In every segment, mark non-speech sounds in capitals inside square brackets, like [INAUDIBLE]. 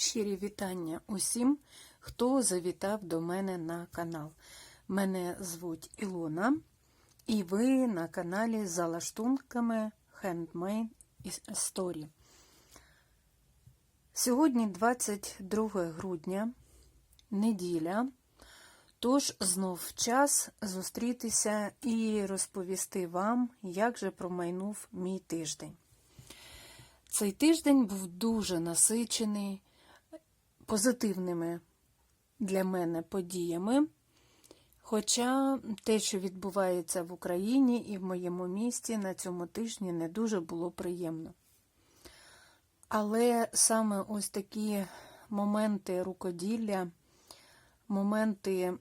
Щирі вітання усім, хто завітав до мене на канал. Мене звуть Ілона, і ви на каналі за лаштунками Handmade Story. Сьогодні 22 грудня, неділя, тож знов час зустрітися і розповісти вам, як же промайнув мій тиждень. Цей тиждень був дуже насичений позитивними для мене подіями. Хоча те, що відбувається в Україні і в моєму місті на цьому тижні не дуже було приємно. Але саме ось такі моменти рукоділля, моменти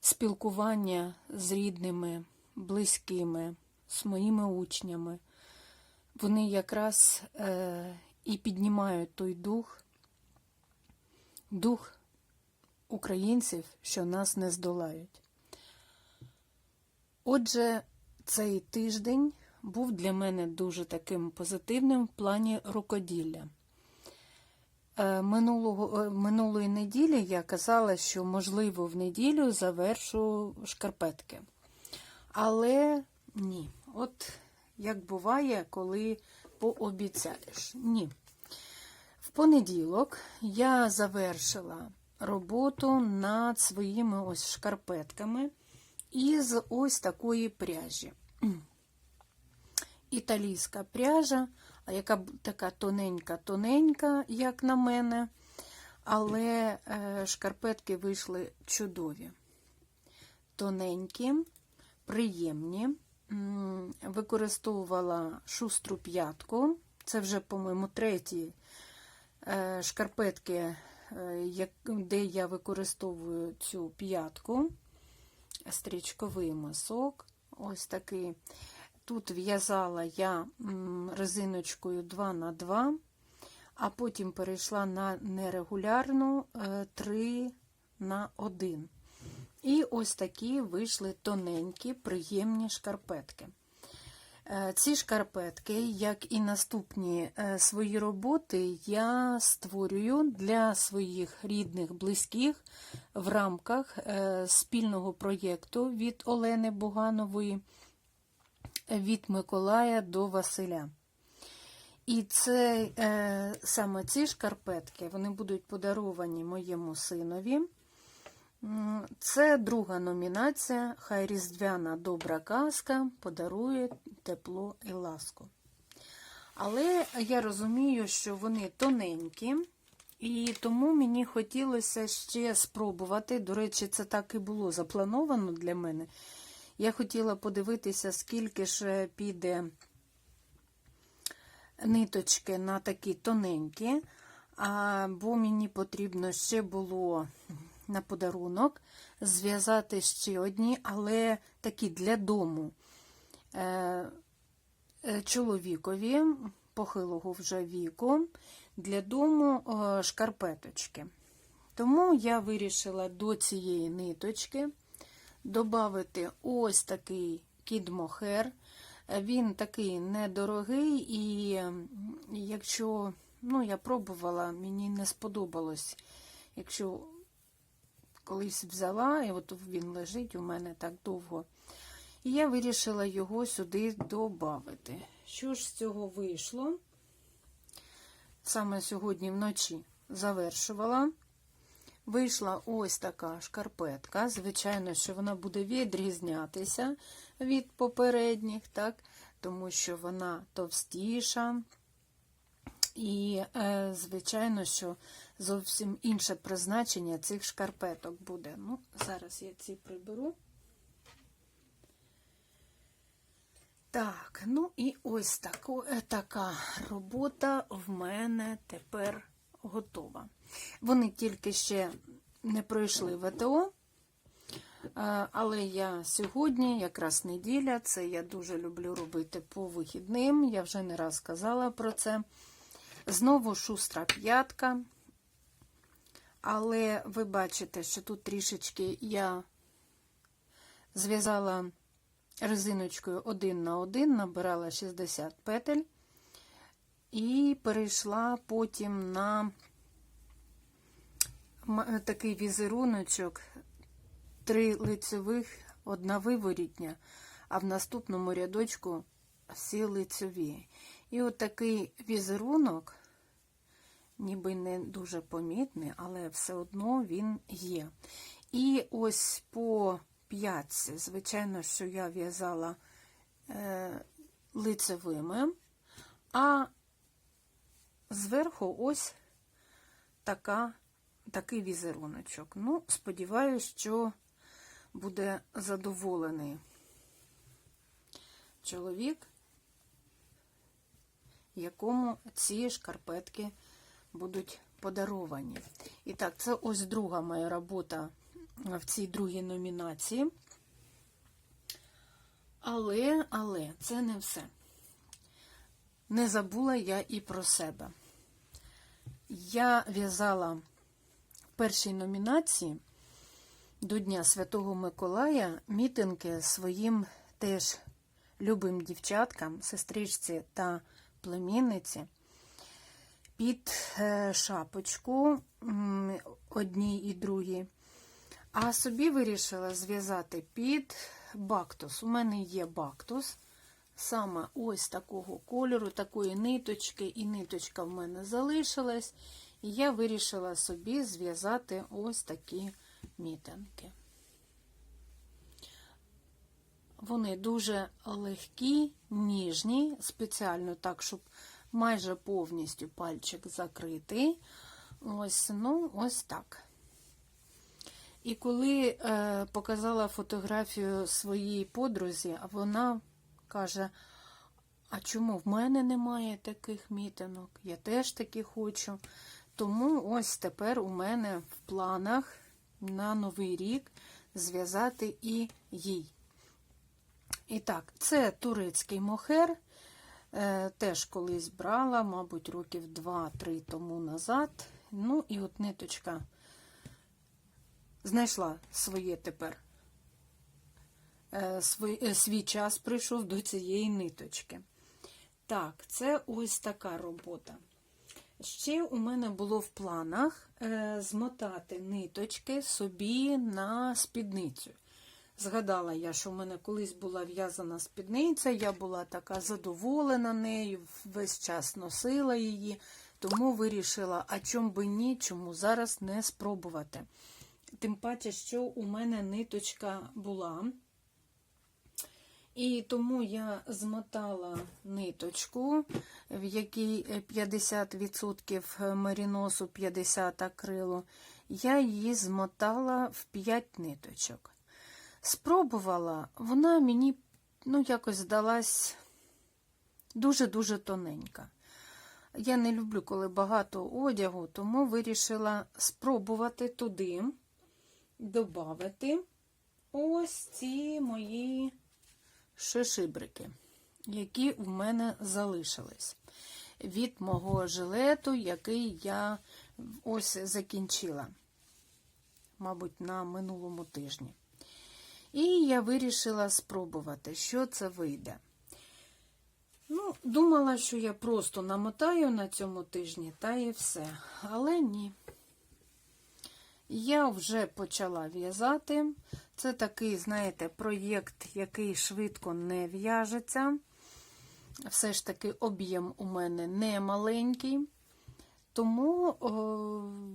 спілкування з рідними, близькими, з моїми учнями, вони якраз е, і піднімають той дух, дух українців, що нас не здолають. Отже, цей тиждень був для мене дуже таким позитивним в плані рукоділля. Е, Минулого, е, минулої неділі я казала, що, можливо, в неділю завершу шкарпетки. Але ні. От як буває, коли пообіцяєш. Ні. В понеділок я завершила роботу над своїми ось шкарпетками із ось такої пряжі. [CLEARS THROAT] Італійська пряжа, а яка така тоненька-тоненька, як на мене, але е, шкарпетки вийшли чудові. Тоненькі, приємні. Використовувала шустру п'ятку. Це вже, по-моєму, треті е, шкарпетки, е, де я використовую цю п'ятку, стрічковий мисок. Ось такий. Тут в'язала я резиночкою 2х2, а потім перейшла на нерегулярну 3 на 1. І ось такі вийшли тоненькі, приємні шкарпетки. Е, Ці шкарпетки, як і наступні е, свої роботи, я створюю для своїх рідних, близьких в рамках е, спільного проєкту від Олени Буганової від Миколая до Василя. І це саме ці шкарпетки вони будуть подаровані моєму синові. Це друга номінація. Хай різдвяна добра казка подарує тепло і ласку. Але я розумію, що вони тоненькі, і тому мені хотілося ще спробувати. До речі, це так і було заплановано для мене. Я хотіла подивитися, скільки ж піде ниточки на такі тоненькі, бо мені потрібно ще було на подарунок зв'язати ще одні, але такі для дому е, е, чоловікові похилого вже віку, для дому е, шкарпеточки. Тому я вирішила до цієї ниточки додати ось такий кідмохер. Він такий недорогий, і якщо ну, я пробувала, мені не сподобалось. Якщо колись взяла, і от він лежить у мене так довго. І я вирішила його сюди додати. Що ж з цього вийшло? Саме сьогодні вночі завершувала. Вийшла ось така шкарпетка. Звичайно, що вона буде відрізнятися від попередніх, так? тому що вона товстіша. І, е, звичайно, що зовсім інше призначення цих шкарпеток буде. Ну, Зараз я ці приберу. Так, ну і ось тако, е, така робота в мене тепер готова. Вони тільки ще не пройшли ВТО, е, але я сьогодні, якраз неділя, це я дуже люблю робити по вихідним, я вже не раз казала про це. Знову шустра п'ятка. Але ви бачите, що тут трішечки я зв'язала резиночкою один на один, набирала 60 петель. і перейшла потім на такий візеруночок, три лицевих, одна виворітня, а в наступному рядочку всі лицеві. І от такий візерунок, ніби не дуже помітний, але все одно він є. І ось по п'ятці, звичайно, що я в'язала е, лицевими, а зверху ось така, такий візеруночок. Ну, сподіваюся, що буде задоволений чоловік, якому ці шкарпетки будуть подаровані. І так, це ось друга моя робота в цій другій номінації. Але, але, це не все. Не забула я і про себе. Я в'язала в першій номінації до Дня Святого Миколая мітинги своїм теж любим дівчаткам, сестричці та племінниці під е, шапочку одній і другій. А собі вирішила зв'язати під бактус. У мене є бактус, саме ось такого кольору, такої ниточки, і ниточка в мене залишилась. І я вирішила собі зв'язати ось такі мітинки. Вони дуже легкі, ніжні, спеціально так, щоб майже повністю пальчик закритий. Ось, ну, ось так. І коли е, показала фотографію своїй подрузі, вона каже: А чому в мене немає таких мітинок? Я теж такі хочу. Тому ось тепер у мене в планах на Новий рік зв'язати і їй. І так, це турецький мохер. Е, теж колись брала, мабуть, років 2-3 тому назад. Ну, і от ниточка знайшла своє тепер. Е, свій, е, свій час прийшов до цієї ниточки. Так, це ось така робота. Ще у мене було в планах змотати ниточки собі на спідницю. Згадала я, що в мене колись була в'язана спідниця, я була така задоволена нею, весь час носила її, тому вирішила, а чом би ні, чому зараз не спробувати. Тим паче, що у мене ниточка була. І тому я змотала ниточку, в якій 50% маріносу, 50 акрилу. Я її змотала в 5 ниточок. Спробувала, вона мені ну, якось здалась дуже-дуже тоненька. Я не люблю, коли багато одягу, тому вирішила спробувати туди додати ось ці мої шишибрики, які в мене залишились від мого жилету, який я ось закінчила, мабуть, на минулому тижні. І я вирішила спробувати, що це вийде. Ну, думала, що я просто намотаю на цьому тижні, та і все. Але ні. Я вже почала в'язати. Це такий, знаєте, проєкт, який швидко не в'яжеться. Все ж таки, об'єм у мене не маленький. Тому о,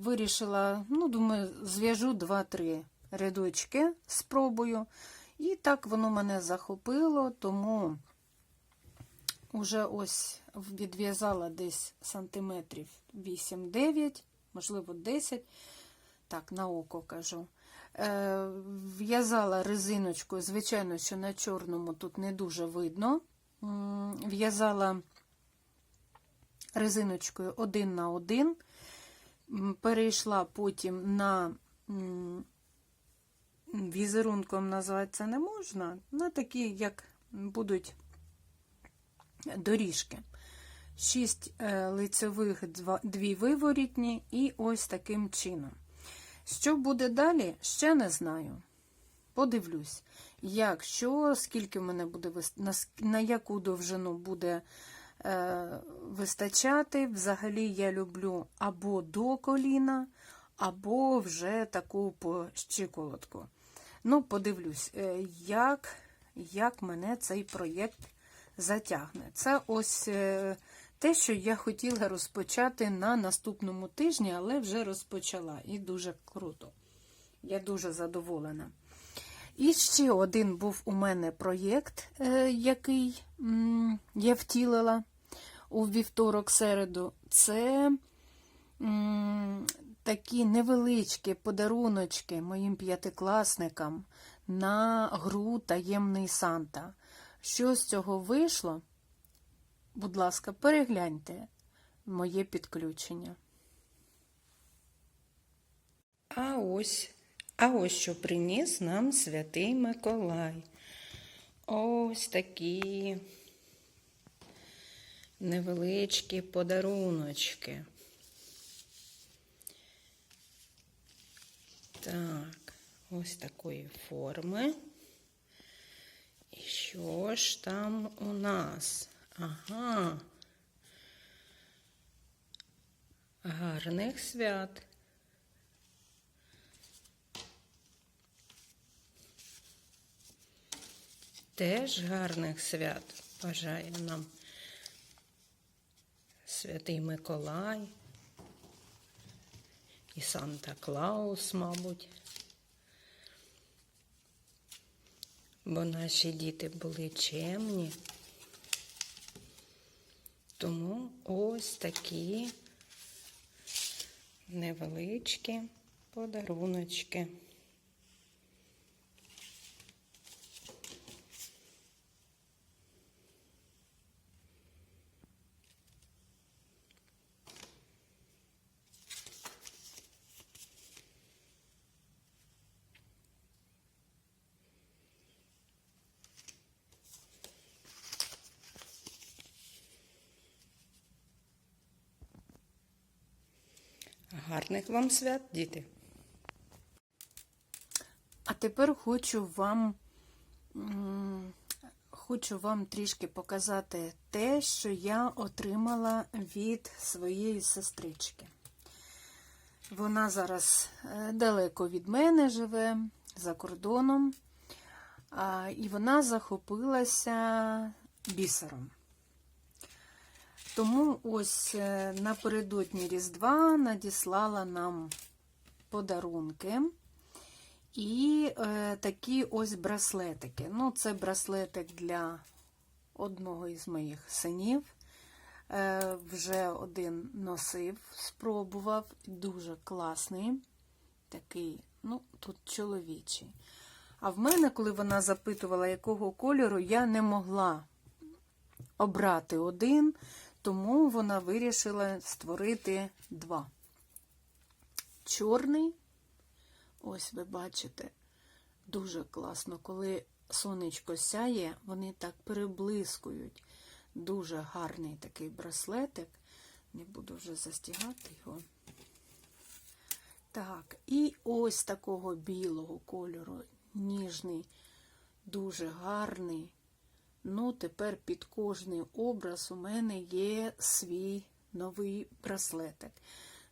вирішила, ну, думаю, зв'яжу 2-3 рядочки, спробую. І так воно мене захопило, тому вже ось відв'язала десь сантиметрів 8-9, можливо, 10. Так, на око кажу. Е, В'язала резиночкою, звичайно, що на чорному тут не дуже видно. В'язала резиночкою один на один, перейшла потім на візерунком назвати це не можна, на такі, як будуть доріжки. Шість е, лицевих, дві виворітні, і ось таким чином. Що буде далі, ще не знаю. Подивлюсь, як, що, скільки в мене буде на, на яку довжину буде е, вистачати. Взагалі я люблю або до коліна, або вже таку по щиколотку. Ну, подивлюсь, е, як, як мене цей проєкт затягне. Це ось е, те, що я хотіла розпочати на наступному тижні, але вже розпочала. І дуже круто. Я дуже задоволена. І ще один був у мене проєкт, е, який я втілила у вівторок середу. Це такі невеличкі подаруночки моїм п'ятикласникам на гру Таємний Санта. Що з цього вийшло? Будь ласка, перегляньте моє підключення. А ось, а ось що приніс нам святий Миколай. Ось такі невеличкі подаруночки. Так, ось такої форми. І що ж там у нас? Ага. Гарних свят. Теж гарних свят бажає нам Святий Миколай і Санта Клаус, мабуть. Бо наші діти були чемні. Тому ось такі невеличкі подаруночки. Гарних вам свят, діти. А тепер хочу вам хочу вам трішки показати те, що я отримала від своєї сестрички. Вона зараз е, далеко від мене живе за кордоном, і вона захопилася бісером. Тому ось е, напередодні Різдва надіслала нам подарунки і е, такі ось браслетики. Ну, це браслетик для одного із моїх синів. Е, вже один носив, спробував, дуже класний. Такий, ну, тут чоловічий. А в мене, коли вона запитувала, якого кольору, я не могла обрати один. Тому вона вирішила створити два. Чорний, ось ви бачите, дуже класно, коли сонечко сяє, вони так переблискують. Дуже гарний такий браслетик. Не буду вже застігати його. Так, і ось такого білого кольору, ніжний, дуже гарний. Ну, тепер під кожний образ у мене є свій новий браслетик.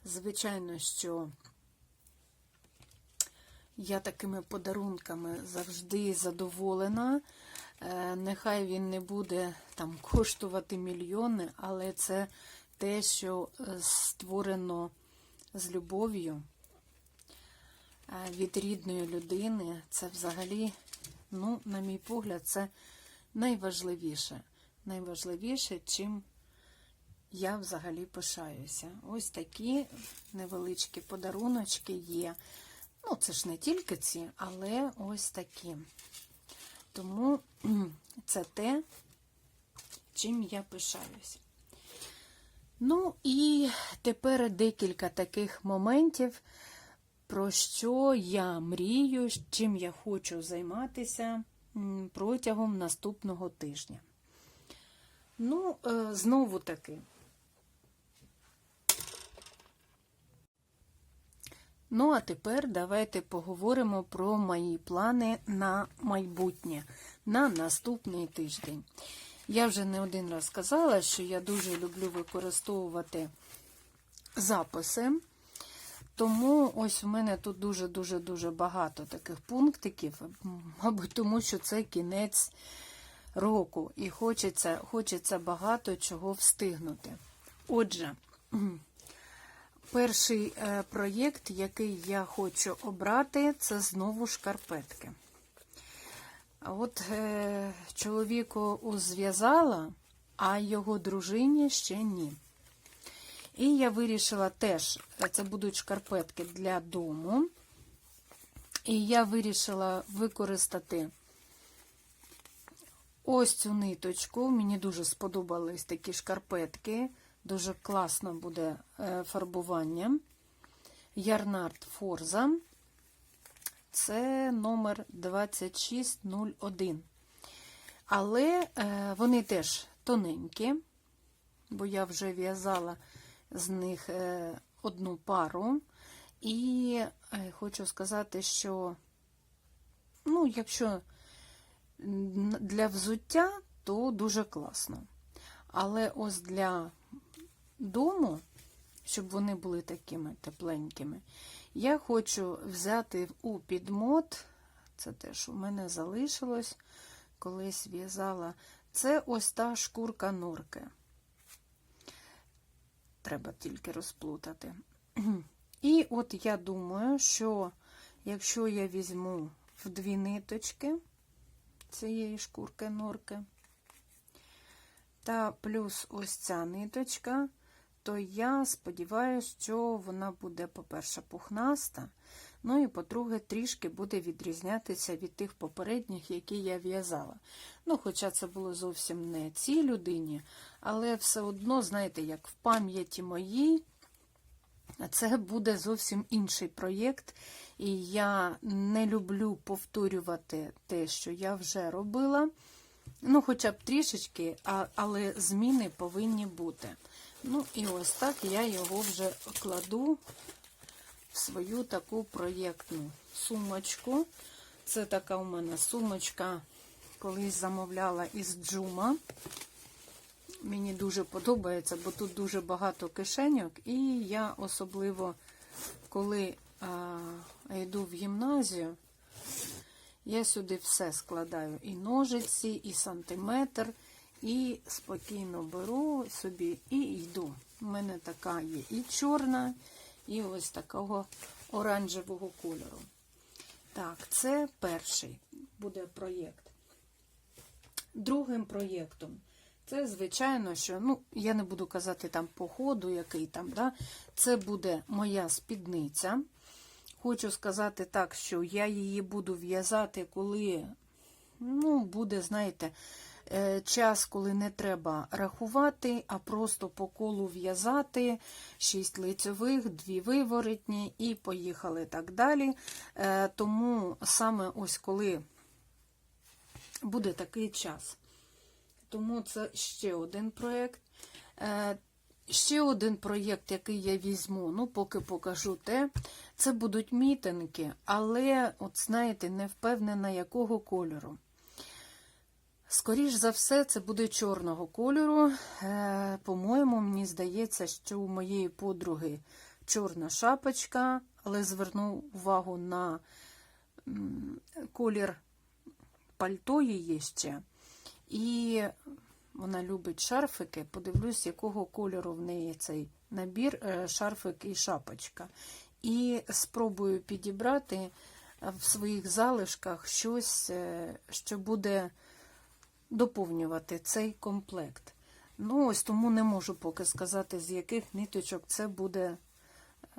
Звичайно, що я такими подарунками завжди задоволена. Е, Нехай він не буде там коштувати мільйони, але це те, що е, створено з любов'ю е, від рідної людини. Це взагалі, ну, на мій погляд, це найважливіше. Найважливіше, чим я взагалі пишаюся. Ось такі невеличкі подаруночки є. Ну, це ж не тільки ці, але ось такі. Тому [CLEARS THROAT] це те, чим я пишаюся. Ну, і тепер декілька таких моментів, про що я мрію, чим я хочу займатися протягом наступного тижня. Ну, е, знову таки. Ну, а тепер давайте поговоримо про мої плани на майбутнє, на наступний тиждень. Я вже не один раз сказала, що я дуже люблю використовувати записи. Тому ось в мене тут дуже-дуже-дуже багато таких пунктиків, мабуть, тому що це кінець року і хочеться, хочеться багато чого встигнути. Отже, перший е, проєкт, який я хочу обрати, це знову шкарпетки. От е, чоловіку зв'язала, а його дружині ще ні. І я вирішила теж, е, це будуть шкарпетки для дому. І я вирішила використати ось цю ниточку. Мені дуже сподобались такі шкарпетки. Дуже класно буде е, фарбування. Ярнард Форза. Це номер 2601. Але е, вони теж тоненькі, бо я вже в'язала з них е, одну пару. І е, хочу сказати, що, ну, якщо для взуття, то дуже класно. Але ось для дому, щоб вони були такими тепленькими, я хочу взяти у підмот, це теж у мене залишилось, колись в'язала, це ось та шкурка норки. Треба тільки розплутати. І от я думаю, що якщо я візьму в дві ниточки цієї шкурки норки, та плюс ось ця ниточка, то я сподіваюся, що вона буде, по-перше, пухнаста, ну і, по-друге, трішки буде відрізнятися від тих попередніх, які я в'язала. Ну, хоча це було зовсім не цій людині, але все одно, знаєте, як в пам'яті моїй, це буде зовсім інший проєкт, і я не люблю повторювати те, що я вже робила. Ну, хоча б трішечки, але зміни повинні бути. Ну, і ось так я його вже кладу в свою таку проєктну сумочку. Це така у мене сумочка, колись замовляла із джума. Мені дуже подобається, бо тут дуже багато кишеньок, і я особливо, коли а, йду в гімназію, я сюди все складаю: і ножиці, і сантиметр, і спокійно беру собі і йду. У мене така є і чорна, і ось такого оранжевого кольору. Так, це перший буде проєкт. Другим проєктом. Це, звичайно, що, ну, я не буду казати там по ходу, який там, да, це буде моя спідниця. Хочу сказати так, що я її буду в'язати, коли, ну, буде, знаєте, час, коли не треба рахувати, а просто по колу в'язати, 6 лицьових, 2 виворотні і поїхали так далі. Е, Тому саме ось коли буде такий час. Тому це ще один проєкт. Е, Ще один проєкт, який я візьму, ну, поки покажу те, це будуть мітинги, але, от знаєте, не впевнена, якого кольору. Скоріш за все, це буде чорного кольору. Е, По-моєму, мені здається, що у моєї подруги чорна шапочка, але зверну увагу на колір пальто її ще. І вона любить шарфики. Подивлюсь, якого кольору в неї цей набір, е, шарфик і шапочка. І спробую підібрати в своїх залишках щось, е, що буде доповнювати цей комплект. Ну, ось тому не можу поки сказати, з яких ниточок це буде е,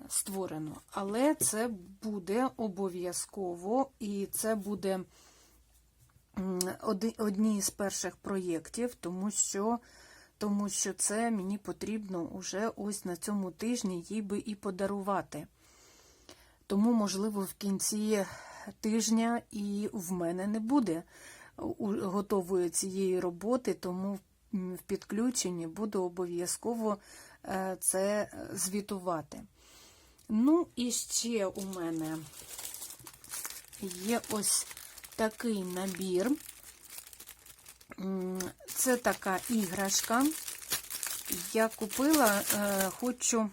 створено. Але це буде обов'язково, і це буде одні з перших проєктів, тому що тому що це мені потрібно уже ось на цьому тижні їй би і подарувати. Тому, можливо, в кінці тижня і в мене не буде готової цієї роботи, тому в підключенні буду обов'язково е, це звітувати. Ну, і ще у мене є ось такий набір. Це така іграшка. Я купила, е, хочу.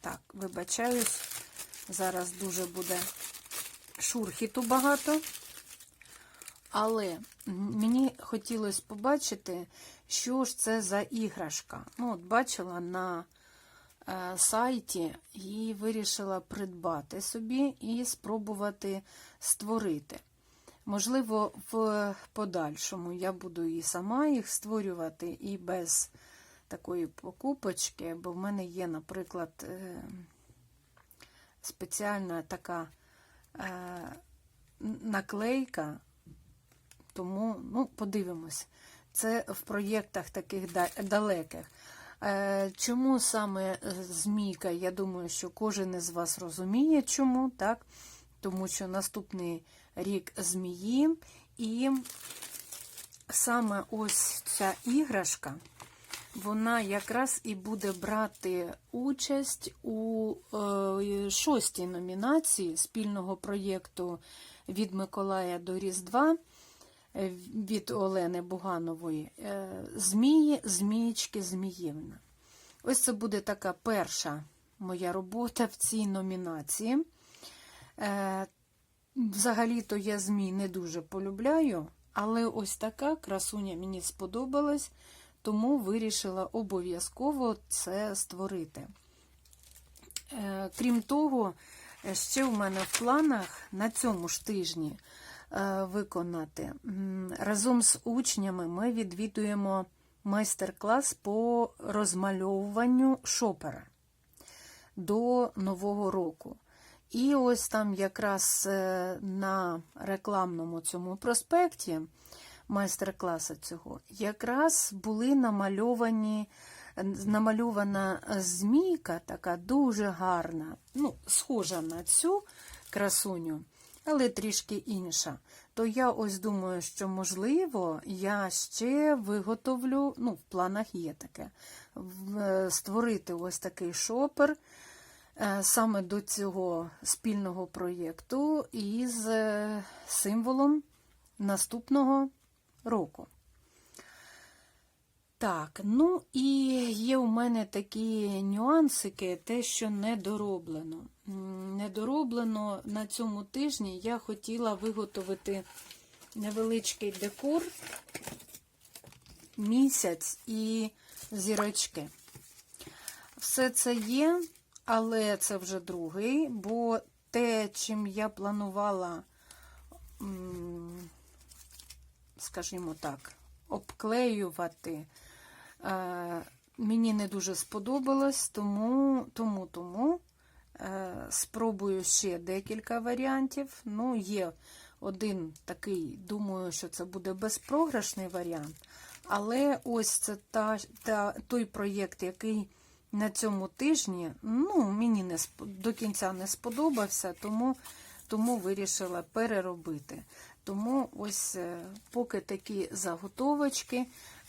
Так, вибачаюсь, зараз дуже буде шурхіту багато. Але мені хотілося побачити, що ж це за іграшка. Ну, от бачила на е, сайті і вирішила придбати собі і спробувати створити. Можливо, в подальшому я буду і сама їх створювати, і без такої покупочки, бо в мене є, наприклад, е, спеціальна така е, наклейка, тому ну, подивимось. Це в проєктах таких далеких. Е, Чому саме е, змійка? Я думаю, що кожен із вас розуміє, чому, так? Тому що наступний рік змії, і саме ось ця іграшка, вона якраз і буде брати участь у е, шостій номінації спільного проєкту від Миколая до Різдва від Олени Буганової е, Змії, Змієчки, Зміївна. Ось це буде така перша моя робота в цій номінації. Е, Взагалі-то я змій не дуже полюбляю, але ось така красуня мені сподобалась, тому вирішила обов'язково це створити. Е, Крім того, е, ще в мене в планах на цьому ж тижні е, виконати. Разом з учнями ми відвідуємо майстер-клас по розмальовуванню шопера до Нового року. І ось там якраз е, на рекламному цьому проспекті майстер-класу цього якраз були намальовані, намальована змійка, така дуже гарна, ну, схожа на цю красуню, але трішки інша. То я ось думаю, що, можливо, я ще виготовлю, ну, в планах є таке, е, створити ось такий шопер е, саме до цього спільного проєкту із е, символом наступного року. Так, ну і є у мене такі нюансики, те, що недороблено. Недороблено на цьому тижні я хотіла виготовити невеличкий декор, місяць і зірочки. Все це є, але це вже другий, бо те, чим я планувала, скажімо так, обклеювати, мені не дуже сподобалось, тому, тому, тому е, спробую ще декілька варіантів. Ну, є один такий, думаю, що це буде безпрограшний варіант. Але ось це та, та, той проєкт, який на цьому тижні ну, мені не до кінця не сподобався, тому, тому вирішила переробити. Тому ось е, поки такі заготовочки,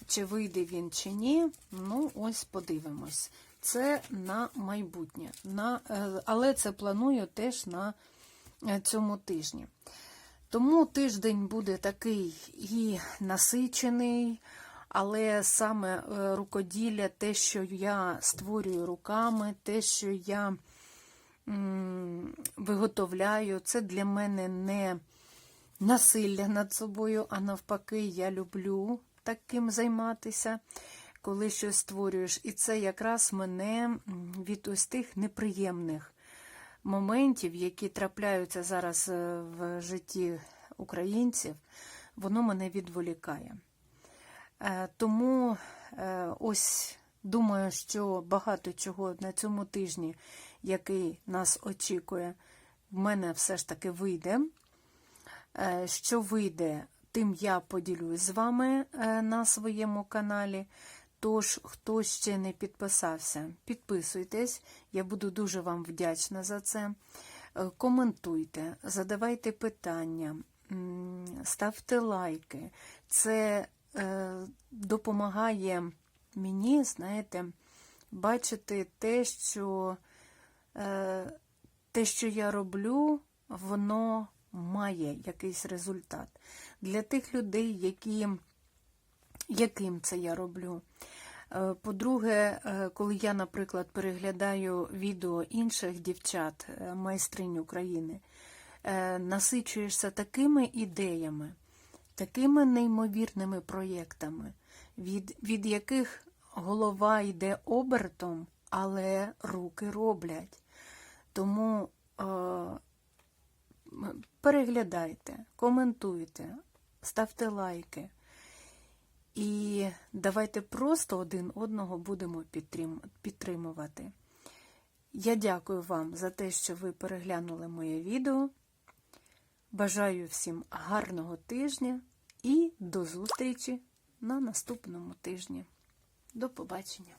чи вийде він чи ні, ну ось подивимось. Це на майбутнє. На, е, але це планую теж на е, цьому тижні. Тому тиждень буде такий і насичений, але саме рукоділля, те, що я створюю руками, те, що я виготовляю, це для мене не насилля над собою, а навпаки, я люблю таким займатися, коли щось створюєш. І це якраз мене від ось тих неприємних моментів, які трапляються зараз е, в житті українців, воно мене відволікає. Е, Тому е, ось думаю, що багато чого на цьому тижні, який нас очікує, в мене все ж таки вийде. Е, Що вийде, тим я поділюсь з вами е, на своєму каналі. Тож, хто ще не підписався, підписуйтесь, я буду дуже вам вдячна за це. Е, Коментуйте, задавайте питання, ставте лайки. Це допомагає мені, знаєте, бачити те, що те, що я роблю, воно має якийсь результат. Для тих людей, які яким це я роблю. Е, По-друге, е, коли я, наприклад, переглядаю відео інших дівчат, е, майстринь України, е, насичуєшся такими ідеями, такими неймовірними проєктами, від, від яких голова йде обертом, але руки роблять. Тому е, переглядайте, коментуйте, ставте лайки. І давайте просто один одного будемо підтрим- підтримувати. Я дякую вам за те, що ви переглянули моє відео. Бажаю всім гарного тижня і до зустрічі на наступному тижні. До побачення!